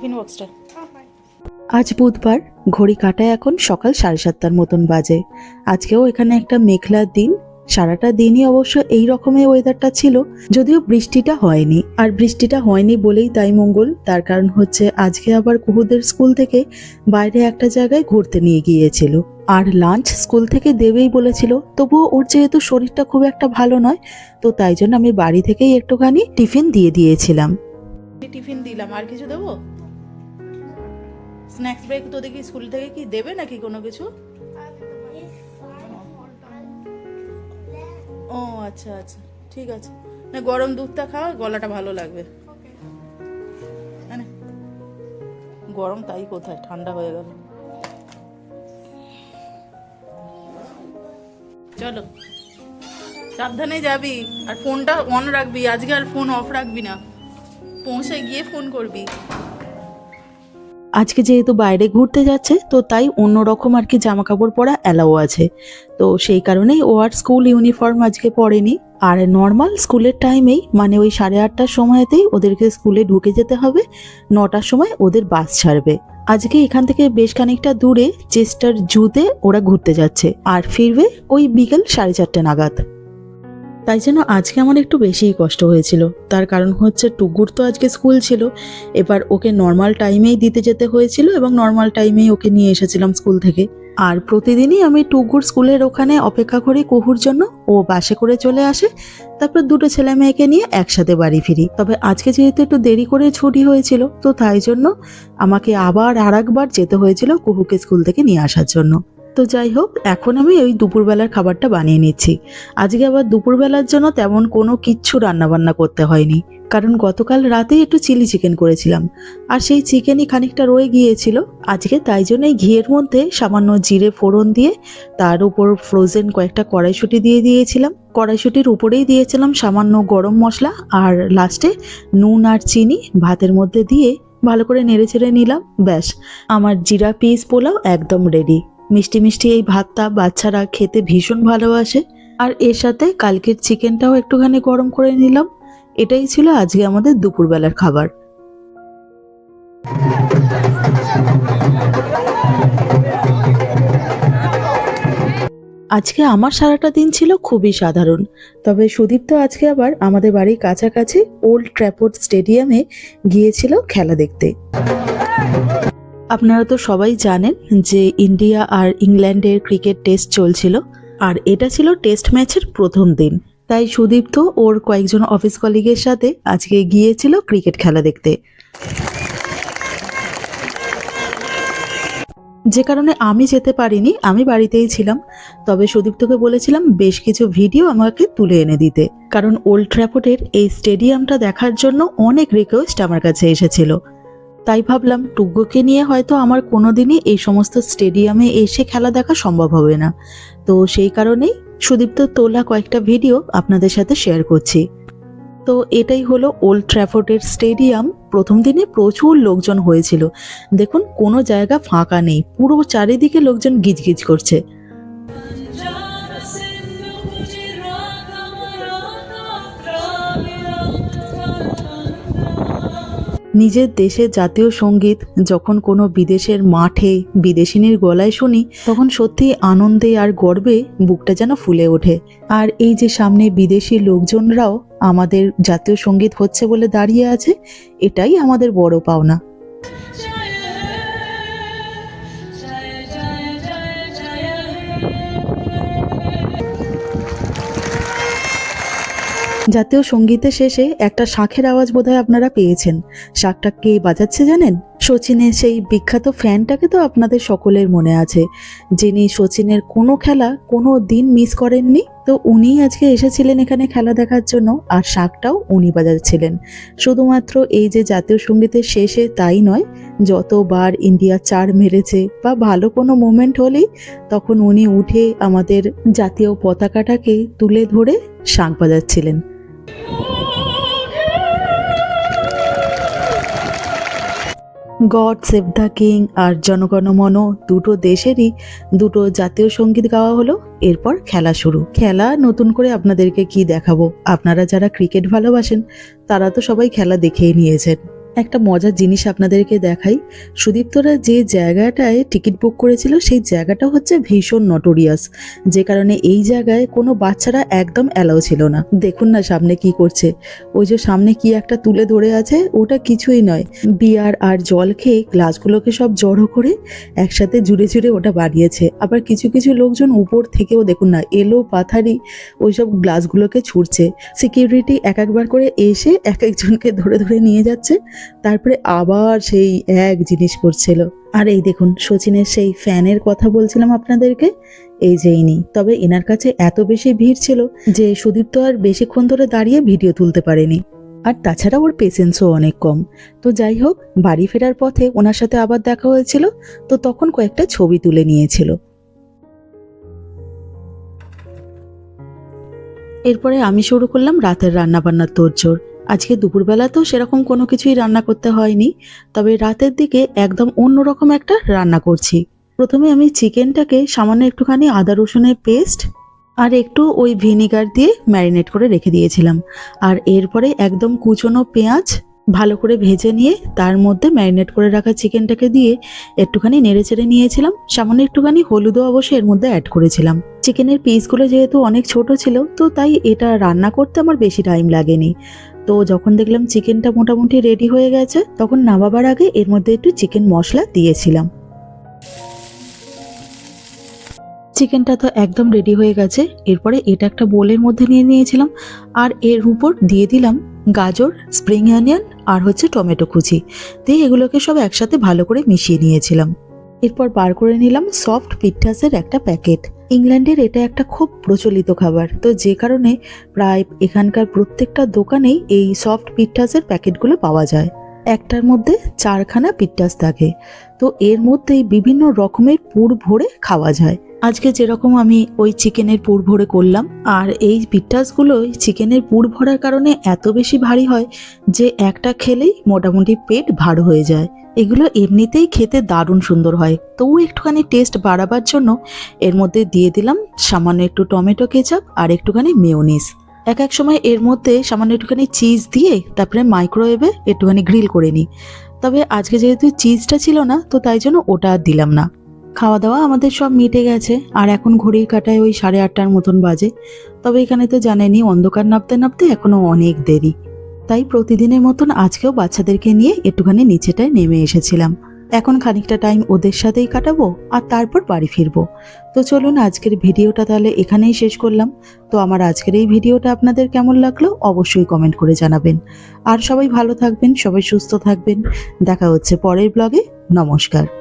Tiffin বক্সটা। আজ বুধবার ঘড়ি কাটায় এখন সকাল সাড়ে সাতটার মতন বাজে। আজকেও এখানে একটা মেঘলার দিন। সারাটা দিনই অবশ্য এই রকমের ওয়েদারটা ছিল যদিও বৃষ্টিটা হয়নি। আর বৃষ্টিটা হয়নি বলেই তাই মঙ্গল তার কারণ হচ্ছে আজকে আবার কুহুদের স্কুল থেকে বাইরে একটা জায়গায় ঘুরতে নিয়ে গিয়েছিল। আর লাঞ্চ স্কুল থেকে দেবেই বলেছিল তবুও ওর যেহেতু শরীরটা খুব একটা ভালো নয় তো তাই জন্য আমি বাড়ি থেকেই একটুখানি টিফিন দিয়ে দিয়েছিলাম। টিফিন দিলাম আর কিছু দেবো? স্ন্যাক্স ব্রেক তোদের কি স্কুল থেকে কি দেবে নাকি কোনো কিছু? ও আচ্ছা আচ্ছা। ঠিক আছে। না, গরম দুধটা খাও, গলাটা ভালো লাগবে। গরম তাই কোথায়? ঠান্ডা হয়ে গেল। চলো। সাবধানে যাবি। আর ফোনটা অন রাখবি। আজকে আর ফোন অফ রাখবি না। পৌঁছে গিয়ে ফোন করবি। আজকে যেহেতু বাইরে ঘুরতে যাচ্ছে, তো তাই অন্যরকম আর কি জামা কাপড় পরা অ্যালাও আছে। তো সেই কারণেই ও আর স্কুল ইউনিফর্ম আজকে পরেনি। আর নর্মাল স্কুলের টাইমেই মানে ওই সাড়ে আটটার সময়তেই ওদেরকে স্কুলে ঢুকে যেতে হবে। নটার সময় ওদের বাস ছাড়বে। আজকে এখান থেকে বেশ খানিকটা দূরে চেস্টার জুতে ওরা ঘুরতে যাচ্ছে। আর ফিরবে ওই বিকেল সাড়ে চারটে নাগাদ। তাই জন্য আজকে আমার একটু বেশিই কষ্ট হয়েছিল। তার কারণ হচ্ছে টুকুর তো আজকে স্কুল ছিল। এবার ওকে নর্মাল টাইমেই দিতে যেতে হয়েছিল এবং নর্মাল টাইমেই ওকে নিয়ে এসেছিলাম স্কুল থেকে। আর প্রতিদিনই আমি টুকুর স্কুলের ওখানে অপেক্ষা করি কুহুর জন্য। ও বাসে করে চলে আসে। তারপর দুটো ছেলে মেয়েকে নিয়ে একসাথে বাড়ি ফিরি। তবে আজকে যেহেতু একটু দেরি করে ছুটি হয়েছিল, তো তাই জন্য আমাকে আবার আর একবার যেতে হয়েছিল কুহুকে স্কুল থেকে নিয়ে আসার জন্য। তো যাই হোক, এখন আমি ওই দুপুরবেলার খাবারটা বানিয়ে নিচ্ছি। আজকে আবার দুপুরবেলার জন্য তেমন কোনো কিচ্ছু রান্নাবান্না করতে হয়নি। কারণ গতকাল রাতেই একটু চিলি চিকেন করেছিলাম। আর সেই চিকেনই খানিকটা রয়ে গিয়েছিল। আজকে তাই জন্য এই ঘিয়ের মধ্যে সামান্য জিরে ফোড়ন দিয়ে তার উপর ফ্রোজেন কয়েকটা কড়াইশুঁটি দিয়ে দিয়েছিলাম। কড়াইশুঁটির উপরেই দিয়েছিলাম সামান্য গরম মশলা আর লাস্টে নুন আর চিনি ভাতের মধ্যে দিয়ে ভালো করে নেড়ে চেড়ে নিলাম। ব্যাস, আমার জিরা পিস পোলাও একদম রেডি মিষ্টি মিষ্টি এই ভাতটা বাচ্চারা খেতে ভীষণ ভালোবাসে। আর এর সাথে কালকের চিকেনটাও একটুখানি গরম করে নিলাম। এটাই ছিল আজকে আমাদের দুপুরবেলার খাবার। আজকে আমার সারাটা দিন ছিল খুবই সাধারণ। তবে সুদীপ্ত আজকে আবার আমাদের বাড়ির কাছাকাছি ওল্ড ট্র্যাপোর্ড স্টেডিয়ামে গিয়েছিল খেলা দেখতে। আপনারা তো সবাই জানেন যে ইন্ডিয়া আর ইংল্যান্ডের ক্রিকেট টেস্ট চলছিল, আর এটা ছিল টেস্ট ম্যাচের প্রথম দিন। তাই সুদীপ্ত ওর কয়েকজন অফিস কলিগের সাথে আজকে গিয়েছিল ক্রিকেট খেলা দেখতে। যে কারণে আমি যেতে পারিনি, আমি বাড়িতেই ছিলাম, তবে সুদীপ্তকে বলেছিলাম বেশ কিছু ভিডিও আমাকে তুলে এনে দিতে। কারণ ওল্ড ট্র্যাপোর্ডের এই স্টেডিয়ামটা দেখার জন্য অনেক রিকোয়েস্ট আমার কাছে এসেছিল। তাই ভাবলাম টুগ্গোকে নিয়ে হয়তো আমার কোনোদিনই এই সমস্ত স্টেডিয়ামে এসে খেলা দেখা সম্ভব হবে না। তো সেই কারণেই সুদীপ্ত তোলা কয়েকটা ভিডিও আপনাদের সাথে শেয়ার করছি। তো এটাই হলো ওল্ড ট্র্যাফোর্ডের স্টেডিয়াম। প্রথম দিনে প্রচুর লোকজন হয়েছিল। দেখুন, কোনো জায়গা ফাঁকা নেই। পুরো চারিদিকে লোকজন গিজগিজ করছে। নিজের দেশের জাতীয় সংগীত যখন কোনো বিদেশের মাঠে বিদেশিনীর গলায় শুনি, তখন সত্যি আনন্দে আর গর্বে বুকটা যেন ফুলে ওঠে। আর এই যে সামনে বিদেশি লোকজনরাও আমাদের জাতীয় সংগীত হচ্ছে বলে দাঁড়িয়ে আছে, এটাই আমাদের বড় পাওনা। জাতীয় সঙ্গীতের শেষে একটা শাঁখের আওয়াজ বোধহয় আপনারা পেয়েছেন। শাঁখটা কে বাজাচ্ছে জানেন? সচিনের সেই বিখ্যাত ফ্যানটাকে তো আপনাদের সকলের মনে আছে। যিনি সচিনের কোনো খেলা কোনো দিন মিস করেননি, তো উনি আজকে এসেছিলেন এখানে খেলা দেখার জন্য, আর শাঁখটাও উনি বাজাচ্ছিলেন। শুধুমাত্র এই যে জাতীয় সঙ্গীতের শেষে তাই নয়, যতবার ইন্ডিয়া চার মেরেছে বা ভালো কোনো মোমেন্ট হলেই, তখন উনি উঠে আমাদের জাতীয় পতাকাটাকে তুলে ধরে শাঁখ বাজাচ্ছিলেন। গড সেভ দ্য কিং আর জনগণমন দুটো দেশেরই দুটো জাতীয় সংগীত গাওয়া হলো। এরপর খেলা শুরু। খেলা নতুন করে আপনাদেরকে কি দেখাবো? আপনারা যারা ক্রিকেট ভালোবাসেন, তারা তো সবাই খেলা দেখেই নিয়েছেন। একটা মজার জিনিস আপনাদেরকে দেখাই। সুদীপ্তরা যে জায়গাটায় টিকিট বুক করেছিল, সেই জায়গাটা হচ্ছে ভীষণ নটোরিয়াস যে কারণে এই জায়গায় কোনো বাচ্চারা একদম অ্যালাউ ছিল না। দেখুন না সামনে কি করছে। ওই যে সামনে কি একটা তুলে ধরে আছে, ওটা কিছুই নয়। বিয়ার আর জল খেয়ে গ্লাসগুলোকে সব জড়ো করে একসাথে জুড়ে জুড়ে ওটা বানিয়েছে। আবার কিছু কিছু লোকজন উপর থেকেও দেখুন না, এলো পাথারি, ওইসব গ্লাসগুলোকে ছুটছে সিকিউরিটি এক একবার করে এসে এক একজনকে ধরে ধরে নিয়ে যাচ্ছে। তারপরে আবার সেই এক জিনিস করছিল। আর এই দেখুন, সচিনের সেই ফ্যানের কথা বলছিলাম আপনাদেরকে, এই যে ইনি। তবে এনার কাছে এত বেশি ভিড় ছিল যে সুদীপ তো আর বেশিক্ষণ ধরে দাঁড়িয়ে ভিডিও তুলতে পারেনি। আর তাছাড়া ওর পেশেন্সও অনেক কম। তো যাই হোক, বাড়ি ফেরার পথে ওনার সাথে আবার দেখা হয়েছিল, তো তখন কয়েকটা ছবি তুলে নিয়েছিল। এরপরে আমি শুরু করলাম রাতের রান্না বান্নার তোড়জোড়। আজকে দুপুরবেলা তো সেরকম কোনো কিছুই রান্না করতে হয়নি, তবে রাতের দিকে একদম অন্যরকম একটা রান্না করছি। প্রথমে আমি চিকেনটাকে সামান্য একটুখানি আদা রসুনের পেস্ট আর একটু ওই ভিনিগার দিয়ে ম্যারিনেট করে রেখে দিয়েছিলাম। আর এরপরে একদম কুচনো পেঁয়াজ ভালো করে ভেজে নিয়ে তার মধ্যে ম্যারিনেট করে রাখা চিকেনটাকে দিয়ে একটুখানি নেড়ে চেড়ে নিয়েছিলাম। সামান্য একটুখানি হলুদও অবশ্যই এর মধ্যে অ্যাড করেছিলাম। চিকেনের পিসগুলো যেহেতু অনেক ছোট ছিল, তো তাই এটা রান্না করতে আমার বেশি টাইম লাগেনি। তো যখন দেখলাম চিকেনটা মোটামুটি রেডি হয়ে গেছে, তখন নামাবার আগে এর মধ্যে একটু চিকেন মশলা দিয়েছিলাম। চিকেনটা তো একদম রেডি হয়ে গেছে, এরপরে এটা একটা বোলের মধ্যে নিয়ে নিয়েছিলাম, আর এর উপর দিয়ে দিলাম গাজর স্প্রিং অনিয়ন আর হচ্ছে টমেটো কুচি। দিয়ে এগুলোকে সব একসাথে ভালো করে মিশিয়ে নিয়েছিলাম। এরপর বার করে নিলাম সফট পিঠাসের একটা প্যাকেট ইংল্যান্ডের এটা একটা খুব প্রচলিত খাবার। তো যে কারণে প্রায় এখানকার প্রত্যেকটা দোকানেই এই সফট পিঠাসের প্যাকেটগুলো পাওয়া যায়। একটার মধ্যে চারখানা পিঠাস থাকে। তো এর মধ্যেই বিভিন্ন রকমের পুর ভরে খাওয়া যায়। আজকে যেরকম আমি ওই চিকেনের পুর ভরে করলাম, আর এই পিঠাসগুলো চিকেনের পুর ভরার কারণে এত বেশি ভারী হয় যে একটা খেলেই মোটামুটি পেট ভার হয়ে যায়। এগুলো এমনিতেই খেতে দারুণ সুন্দর হয়। তবু একটুখানি টেস্ট বাড়াবার জন্য এর মধ্যে দিয়ে দিলাম সামান্য একটু টমেটো কেচাপ আর একটুখানি মেয়োনিজ এক এক সময় এর মধ্যে সামান্য একটুখানি চিজ দিয়ে তারপরে মাইক্রোওয়েভে একটুখানি গ্রিল করে নিই। তবে আজকে যেহেতু চিজটা ছিল না, তো তাই জন্য ওটা আর দিলাম না। খাওয়া দাওয়া আমাদের সব মিটে গেছে, আর এখন ঘড়ির কাটায় ওই সাড়ে আটটার মতন বাজে। তবে এখানে তো জানেনি অন্ধকার নামতে নামতে এখনও অনেক দেরি। তাই প্রতিদিনের মতন আজকেও বাচ্চাদেরকে নিয়ে একটুখানি নিচেটায় নেমে এসেছিলাম। এখন খানিকটা টাইম ওদের সাথেই কাটাবো, আর তারপর বাড়ি ফিরবো। তো চলুন আজকের ভিডিওটা তাহলে এখানেই শেষ করলাম। তো আমার আজকের এই ভিডিওটা আপনাদের কেমন লাগল অবশ্যই কমেন্ট করে জানাবেন। আর সবাই ভালো থাকবেন, সবাই সুস্থ থাকবেন। দেখা হচ্ছে পরের ব্লগে নমস্কার।